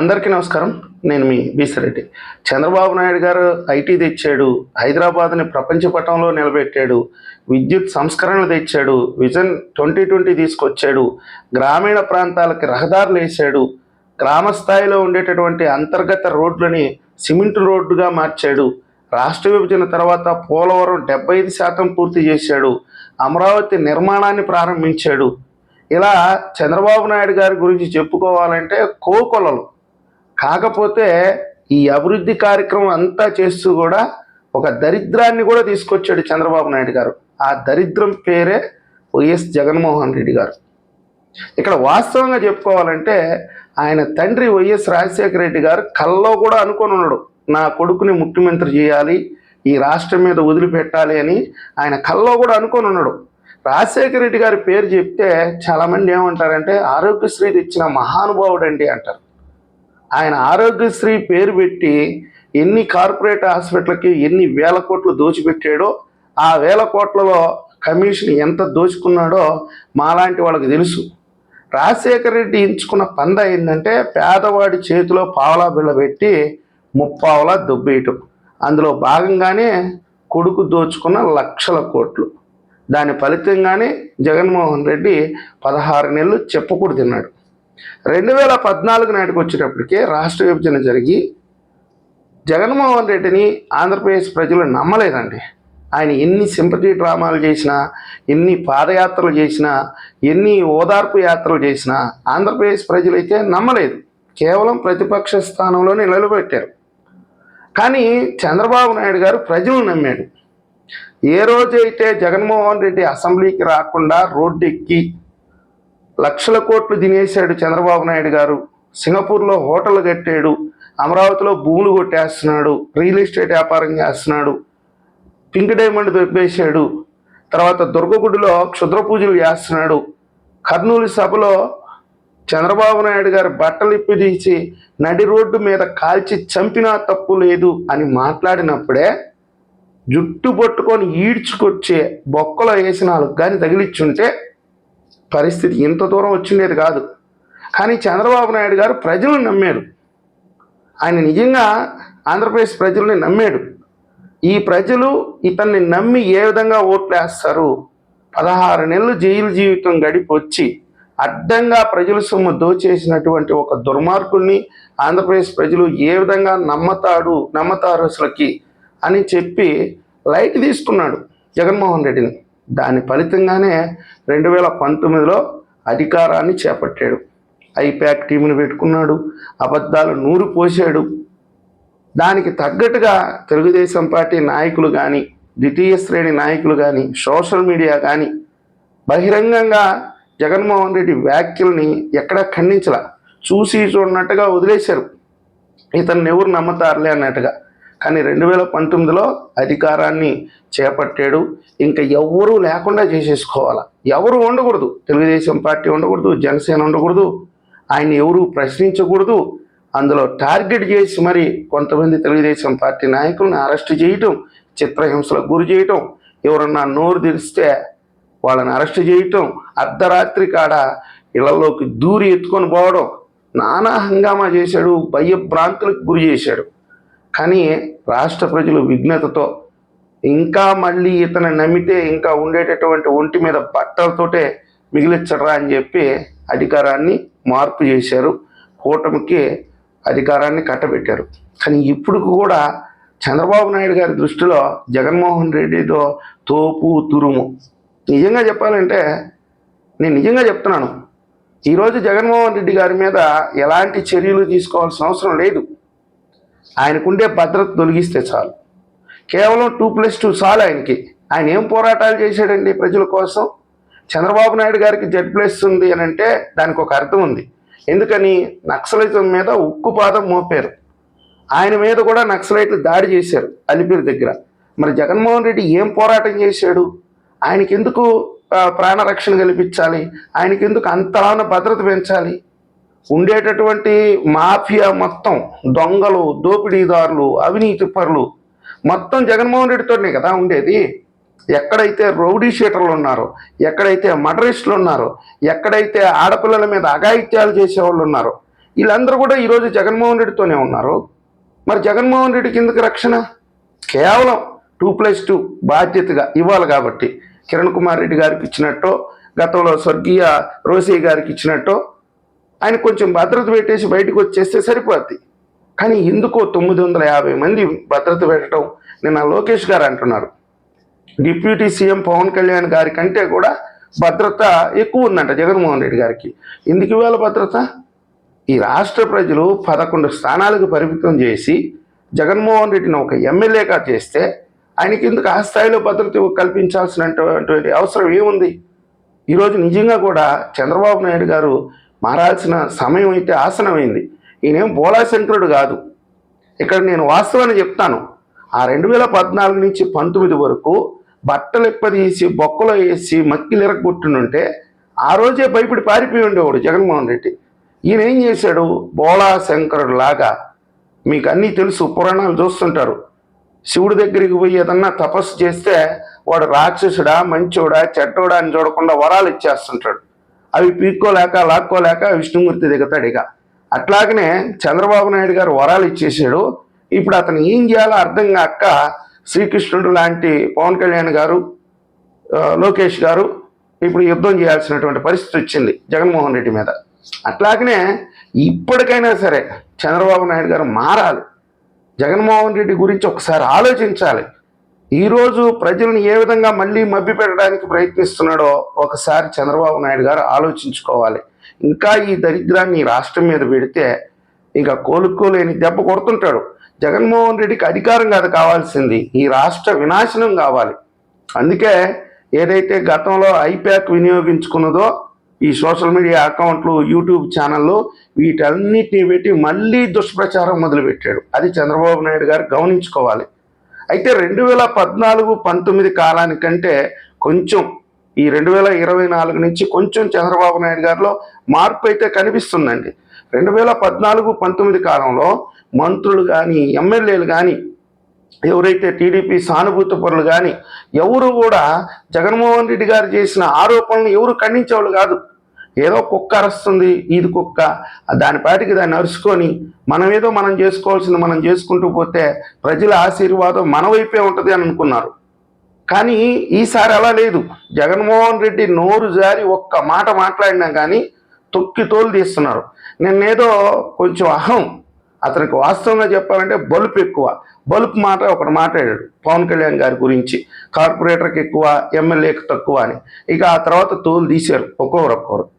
అందరికీ నమస్కారం. నేను మీ బీసిరెడ్డి. చంద్రబాబు నాయుడు గారు ఐటీ తెచ్చాడు హైదరాబాద్ని ప్రపంచ పటంలో నిలబెట్టాడు విద్యుత్ సంస్కరణలు తెచ్చాడు విజన్ ట్వంటీ ట్వంటీ తీసుకొచ్చాడు గ్రామీణ ప్రాంతాలకి రహదారులు వేసాడు గ్రామ స్థాయిలో ఉండేటటువంటి అంతర్గత రోడ్లని సిమెంట్ రోడ్డుగా మార్చాడు రాష్ట్ర విభజన తర్వాత పోలవరం డెబ్బై ఐదు శాతం పూర్తి చేశాడు అమరావతి నిర్మాణాన్ని ప్రారంభించాడు. ఇలా చంద్రబాబు నాయుడు గారి గురించి చెప్పుకోవాలంటే కోకొలలు. కాకపోతే ఈ అభివృద్ధి కార్యక్రమం అంతా చేస్తూ కూడా ఒక దరిద్రాన్ని కూడా తీసుకొచ్చాడు చంద్రబాబు నాయుడు గారు. ఆ దరిద్రం పేరే వైఎస్ జగన్మోహన్ రెడ్డి గారు. ఇక్కడ వాస్తవంగా చెప్పుకోవాలంటే ఆయన తండ్రి వైఎస్ రాజశేఖర రెడ్డి గారు కల్లో కూడా అనుకొని ఉన్నాడు నా కొడుకుని ముఖ్యమంత్రి చేయాలి ఈ రాష్ట్రం మీద వదిలిపెట్టాలి అని ఆయన కల్లో కూడా అనుకొని ఉన్నాడు. రాజశేఖర రెడ్డి గారి పేరు చెప్తే చాలామంది ఏమంటారంటే ఆరోగ్యశ్రీ తెచ్చిన మహానుభావుడు అండి అంటారు. ఆయన ఆరోగ్యశ్రీ పేరు పెట్టి ఎన్ని కార్పొరేట్ హాస్పిటల్కి ఎన్ని వేల కోట్లు దోచిపెట్టాడో ఆ వేల కోట్లలో కమిషన్ ఎంత దోచుకున్నాడో మాలాంటి వాళ్ళకి తెలుసు. రాజశేఖర రెడ్డి ఎంచుకున్న పంద ఏంటంటే పేదవాడి చేతిలో పావలా బిళ్ళ పెట్టి ముప్పావలా దుబ్బేయటం. అందులో భాగంగానే కొడుకు దోచుకున్న లక్షల కోట్లు. దాని ఫలితంగానే జగన్మోహన్ రెడ్డి పదహారు నెలలు చెప్పకూడు తిన్నాడు రెండు వేల పద్నాలుగు నాటికి వచ్చేటప్పటికే రాష్ట్ర విభజన జరిగి జగన్మోహన్ రెడ్డిని ఆంధ్రప్రదేశ్ ప్రజలు నమ్మలేదండి. ఆయన ఎన్ని సింపతి డ్రామాలు చేసినా ఎన్ని పాదయాత్రలు చేసినా ఎన్ని ఓదార్పు యాత్రలు చేసినా ఆంధ్రప్రదేశ్ ప్రజలైతే నమ్మలేదు. కేవలం ప్రతిపక్ష స్థానంలోనే నిలబెట్టారు. కానీ చంద్రబాబు నాయుడు గారు ప్రజలు నమ్మాడు. ఏ రోజైతే జగన్మోహన్ రెడ్డి అసెంబ్లీకి రాకుండా రోడ్డెక్కి లక్షల కోట్లు తినేశాడు చంద్రబాబు నాయుడు గారు. సింగపూర్లో హోటల్ కట్టాడు. అమరావతిలో భూములు కొట్టేస్తున్నాడు. రియల్ ఎస్టేట్ వ్యాపారం చేస్తున్నాడు. పింక్ డైమండ్ దొబ్బేశాడు. తర్వాత దుర్గగుడిలో క్షుద్ర పూజలు చేస్తున్నాడు. కర్నూలు సభలో చంద్రబాబు నాయుడు గారు బట్టలు ఇప్పి తీసి నడి రోడ్డు మీద కాల్చి చంపినా తప్పు లేదు అని మాట్లాడినప్పుడే జుట్టు పట్టుకొని ఈడ్చుకొచ్చే బొక్కలో వేసిన నాలుగు కానీ తగిలిచ్చుంటే పరిస్థితి ఇంత దూరం వచ్చిండేది కాదు. కానీ చంద్రబాబు నాయుడు గారు ప్రజలను నమ్మాడు. ఆయన నిజంగా ఆంధ్రప్రదేశ్ ప్రజల్ని నమ్మాడు. ఈ ప్రజలు ఇతన్ని నమ్మి ఏ విధంగా ఓట్లేస్తారు పదహారు నెలలు జైలు జీవితం గడిపొచ్చి అడ్డంగా ప్రజల సొమ్ము దోచేసినటువంటి ఒక దుర్మార్గుణ్ణి ఆంధ్రప్రదేశ్ ప్రజలు ఏ విధంగా నమ్మతాడు నమ్మతారు అసలుకి అని చెప్పి లైట్ తీసుకున్నాడు జగన్మోహన్ రెడ్డిని. దాని ఫలితంగానే రెండు వేల పంతొమ్మిదిలో అధికారాన్ని చేపట్టాడు. ఐప్యాక్ టీమును పెట్టుకున్నాడు. అబద్ధాలు నూరు పోసాడు దానికి తగ్గట్టుగా తెలుగుదేశం పార్టీ నాయకులు కానీ ద్వితీయ శ్రేణి నాయకులు కానీ సోషల్ మీడియా కానీ బహిరంగంగా జగన్మోహన్ రెడ్డి వ్యాఖ్యల్ని ఎక్కడా ఖండించలా. చూసి చూడనట్టుగా వదిలేశారు. ఇతన్ని ఎవరు నమ్మతారులే అన్నట్టుగా. కానీ రెండు వేల పంతొమ్మిదిలో అధికారాన్ని చేపట్టాడు. ఇంకా ఎవ్వరూ లేకుండా చేసేసుకోవాలా? ఎవరు ఉండకూడదు. తెలుగుదేశం పార్టీ ఉండకూడదు జనసేన ఉండకూడదు. ఆయన ఎవరు ప్రశ్నించకూడదు. అందులో టార్గెట్ చేసి మరి కొంతమంది తెలుగుదేశం పార్టీ నాయకులను అరెస్ట్ చేయటం చిత్రహింసలకు గురి చేయటం ఎవరన్నా నోరు తెరిస్తే వాళ్ళని అరెస్ట్ చేయటం అర్ధరాత్రి కాడ ఇళ్ళలోకి దూరి ఎత్తుకొని పోవడం నానా హంగామా చేశాడు భయభ్రాంతులకు గురి చేశాడు. కానీ రాష్ట్ర ప్రజలు విఘ్నతతో ఇంకా మళ్ళీ ఇతను నమ్మితే ఇంకా ఉండేటటువంటి ఒంటి మీద బట్టలతోటే మిగిలిచ్చడరా అని చెప్పి అధికారాన్ని మార్పు చేశారు. కూటమికి అధికారాన్ని కట్టబెట్టారు. కానీ ఇప్పుడు కూడా చంద్రబాబు నాయుడు గారి దృష్టిలో జగన్మోహన్ రెడ్డితో తోపు తురుము. నిజంగా చెప్పాలంటే నేను నిజంగా చెప్తున్నాను. ఈరోజు జగన్మోహన్ రెడ్డి గారి మీద ఎలాంటి చర్యలు తీసుకోవాల్సిన అవసరం లేదు. ఆయనకుండే భద్రత తొలగిస్తే చాలు. కేవలం టూ ప్లస్ టూ చాలు ఆయనకి. ఆయన ఏం పోరాటాలు చేశాడండి ప్రజల కోసం? చంద్రబాబు నాయుడు గారికి జెడ్ ప్లస్ ఉంది అని అంటే దానికి ఒక అర్థం ఉంది. ఎందుకని? నక్సలిజం మీద ఉక్కు పాదం మోపారు. ఆయన మీద కూడా నక్సలైట్లు దాడి చేశారు అలిపిరి దగ్గర. మరి జగన్మోహన్ రెడ్డి ఏం పోరాటం చేశాడు? ఆయనకి ఎందుకు ప్రాణరక్షణ కల్పించాలి? ఆయనకెందుకు అంతలాన భద్రత పెంచాలి? ఉండేటటువంటి మాఫియా మొత్తం దొంగలు దోపిడీదారులు అవినీతి పరులు మొత్తం జగన్మోహన్ రెడ్డితోనే కదా ఉండేది. ఎక్కడైతే రౌడీ షీటర్లు ఉన్నారో ఎక్కడైతే మడరిస్టులు ఉన్నారో ఎక్కడైతే ఆడపిల్లల మీద అఘాయిత్యాలు చేసేవాళ్ళు ఉన్నారో వీళ్ళందరూ కూడా ఈరోజు జగన్మోహన్ రెడ్డితోనే ఉన్నారు. మరి జగన్మోహన్ రెడ్డి కిందకి రక్షణ? కేవలం టూ ప్లస్ టూ బాధ్యతగా ఇవ్వాలి కాబట్టి. కిరణ్ కుమార్ రెడ్డి గారికి ఇచ్చినట్టు గతంలో స్వర్గీయ రోసయ్య గారికి ఇచ్చినట్టు ఆయన కొంచెం భద్రత పెట్టేసి బయటకు వచ్చేస్తే సరిపోద్ది. కానీ ఎందుకో తొమ్మిది వందల యాభై మంది భద్రత పెట్టడం నిన్న లోకేష్ గారు అంటున్నారు. డిప్యూటీ సీఎం పవన్ కళ్యాణ్ గారి కంటే కూడా భద్రత ఎక్కువ ఉందంట జగన్మోహన్ రెడ్డి గారికి. ఎందుకు ఇవాళ భద్రత? ఈ రాష్ట్ర ప్రజలు పదకొండు స్థానాలకు పరిమితం చేసి జగన్మోహన్ రెడ్డిని ఒక ఎమ్మెల్యేగా చేస్తే ఆయనకి ఎందుకు ఆ స్థాయిలో భద్రత కల్పించాల్సినటువంటి అవసరం ఏముంది? ఈరోజు నిజంగా కూడా చంద్రబాబు నాయుడు గారు మారాల్సిన సమయం అయితే ఆసనమైంది. ఈయనేం బోళాశంకరుడు కాదు. ఇక్కడ నేను వాస్తవాన్ని చెప్తాను. ఆ రెండు వేల పద్నాలుగు నుంచి పంతొమ్మిది వరకు బట్టలు ఎప్పదీసి బొక్కలో వేసి మక్కిలు ఎరగొట్టుంటే ఆ రోజే భయపడి పారిపోయి ఉండేవాడు జగన్మోహన్ రెడ్డి. ఈయన ఏం చేశాడు? బోళా శంకరుడు లాగా మీకు అన్నీ తెలుసు పురాణాలు చూస్తుంటారు. శివుడి దగ్గరికి పోయి ఏదన్నా తపస్సు చేస్తే వాడు రాక్షసుడా మంచోడా చెడ్డోడా అని చూడకుండా వరాలు ఇచ్చేస్తుంటాడు. అవి పీక్కోలేక లాక్కోలేక విష్ణుమూర్తి దిగుతాడు ఇక. అట్లాగనే చంద్రబాబు నాయుడు గారు వరాలు ఇచ్చేసాడు ఇప్పుడు అతను ఏం చేయాలో అర్థం కాక శ్రీకృష్ణుడు లాంటి పవన్ కళ్యాణ్ గారు లోకేష్ గారు ఇప్పుడు యుద్ధం చేయాల్సినటువంటి పరిస్థితి వచ్చింది జగన్మోహన్ రెడ్డి మీద. అట్లాగనే ఇప్పటికైనా సరే చంద్రబాబు నాయుడు గారు మారాలి. జగన్మోహన్ రెడ్డి గురించి ఒకసారి ఆలోచించాలి. ఈరోజు ప్రజలను ఏ విధంగా మళ్ళీ మభ్య పెట్టడానికి ప్రయత్నిస్తున్నాడో ఒకసారి చంద్రబాబు నాయుడు గారు ఆలోచించుకోవాలి. ఇంకా ఈ దరిద్రాన్ని ఈ రాష్ట్రం మీద పెడితే ఇంకా కోలుకోలేని దెబ్బ కొడుతుంటాడు. జగన్మోహన్ రెడ్డికి అధికారం కాదు కావాల్సింది. ఈ రాష్ట్ర వినాశనం కావాలి. అందుకే ఏదైతే గతంలో ఐప్యాక్ వినియోగించుకున్నదో ఈ సోషల్ మీడియా అకౌంట్లు యూట్యూబ్ ఛానళ్ళు వీటన్నిటిని పెట్టి మళ్ళీ దుష్ప్రచారం మొదలుపెట్టాడు. అది చంద్రబాబు నాయుడు గారు గమనించుకోవాలి. అయితే రెండు వేల పద్నాలుగు పంతొమ్మిది కాలానికంటే కొంచెం ఈ రెండు వేల ఇరవై నాలుగు నుంచి కొంచెం చంద్రబాబు నాయుడు గారిలో మార్పు అయితే కనిపిస్తుందండి. రెండు వేల పద్నాలుగు పంతొమ్మిది కాలంలో మంత్రులు కానీ ఎమ్మెల్యేలు కానీ ఎవరైతే టీడీపీ సానుభూతి పరులు కానీ ఎవరు కూడా జగన్మోహన్ రెడ్డి గారు చేసిన ఆరోపణలు ఎవరు ఖండించేవాళ్ళు కాదు. ఏదో కుక్క అరుస్తుంది ఇది కుక్క. దానిపాటికి దాన్ని అరుచుకొని మనం ఏదో మనం చేసుకోవాల్సింది మనం చేసుకుంటూ పోతే ప్రజల ఆశీర్వాదం మన వైపే ఉంటుంది అని అనుకున్నారు. కానీ ఈసారి అలా లేదు. జగన్మోహన్ రెడ్డి నోరు జారి ఒక్క మాట మాట్లాడినా కానీ తొక్కి తోలు తీస్తున్నారు. నిన్నేదో కొంచెం అహం. అతనికి వాస్తవంగా చెప్పాలంటే బలుపు ఎక్కువ. బలుపు మాట ఒకటి మాట్లాడాడు పవన్ కళ్యాణ్ గారి గురించి. కార్పొరేటర్కి ఎక్కువ ఎమ్మెల్యేకి తక్కువ అని. ఇక ఆ తర్వాత తోలు తీశారు ఒక్కొక్కరు ఒక్కొక్కరు.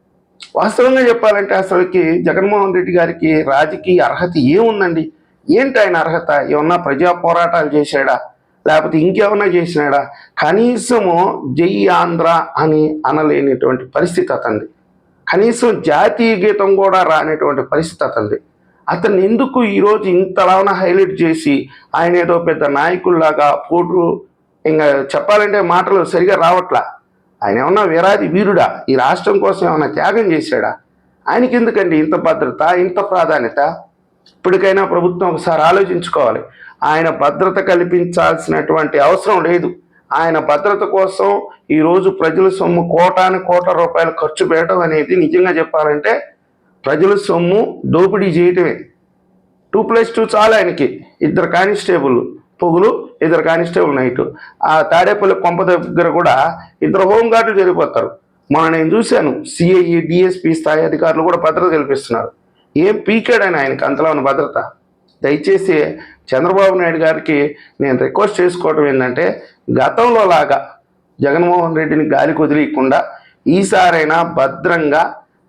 వాస్తవంగా చెప్పాలంటే అసలుకి జగన్మోహన్ రెడ్డి గారికి రాజకీయ అర్హత ఏముందండి? ఏంటి ఆయన అర్హత? ఏమన్నా ప్రజా పోరాటాలు చేశాడా? లేకపోతే ఇంకేమన్నా చేసినాడా? కనీసము జై ఆంధ్ర అని అనలేనిటువంటి పరిస్థితి అతంది. కనీసం జాతీయ గీతం కూడా రానటువంటి పరిస్థితి అతంది. అతన్ని ఎందుకు ఈరోజు ఇంతలాన హైలైట్ చేసి ఆయన ఏదో పెద్ద నాయకుల్లాగా ఫోటో ఇంకా చెప్పాలంటే మాటలు సరిగా రావట్లా? ఆయన ఏమన్నా వీరాది వీరుడా? ఈ రాష్ట్రం కోసం ఏమన్నా త్యాగం చేశాడా? ఆయనకి ఎందుకండి ఇంత భద్రత ఇంత ప్రాధాన్యత? ఇప్పటికైనా ప్రభుత్వం ఒకసారి ఆలోచించుకోవాలి. ఆయన భద్రత కల్పించాల్సినటువంటి అవసరం లేదు. ఆయన భద్రత కోసం ఈరోజు ప్రజల సొమ్ము కోటాను కోట్ల రూపాయలు ఖర్చు పెట్టడం అనేది నిజంగా చెప్పాలంటే ప్రజల సొమ్ము దోపిడీ చేయటమే. టూ ప్లస్ టూ చాలు ఆయనకి. ఇద్దరు కానిస్టేబుల్ పొగులు ఇద్దరు కానిస్టేబుల్ నైట్. ఆ తాడేపల్లి కొంప దగ్గర కూడా ఇద్దరు హోంగార్డులు జరిగిపోతారు. మొన్న నేను చూశాను సిఐఈ డిఎస్పి స్థాయి అధికారులు కూడా భద్రత కల్పిస్తున్నారు. ఏం పీకాడని ఆయనకి అంతలో ఉన్న భద్రత? దయచేసి చంద్రబాబు నాయుడు గారికి నేను రిక్వెస్ట్ చేసుకోవటం ఏంటంటే గతంలో లాగా జగన్మోహన్ రెడ్డిని గాలి కుదిరియకుండా ఈసారైనా భద్రంగా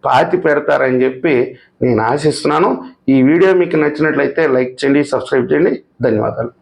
పాతి పెడతారని చెప్పి నేను ఆశిస్తున్నాను. ఈ వీడియో మీకు నచ్చినట్లయితే లైక్ చేయండి సబ్స్క్రైబ్ చేయండి. ధన్యవాదాలు.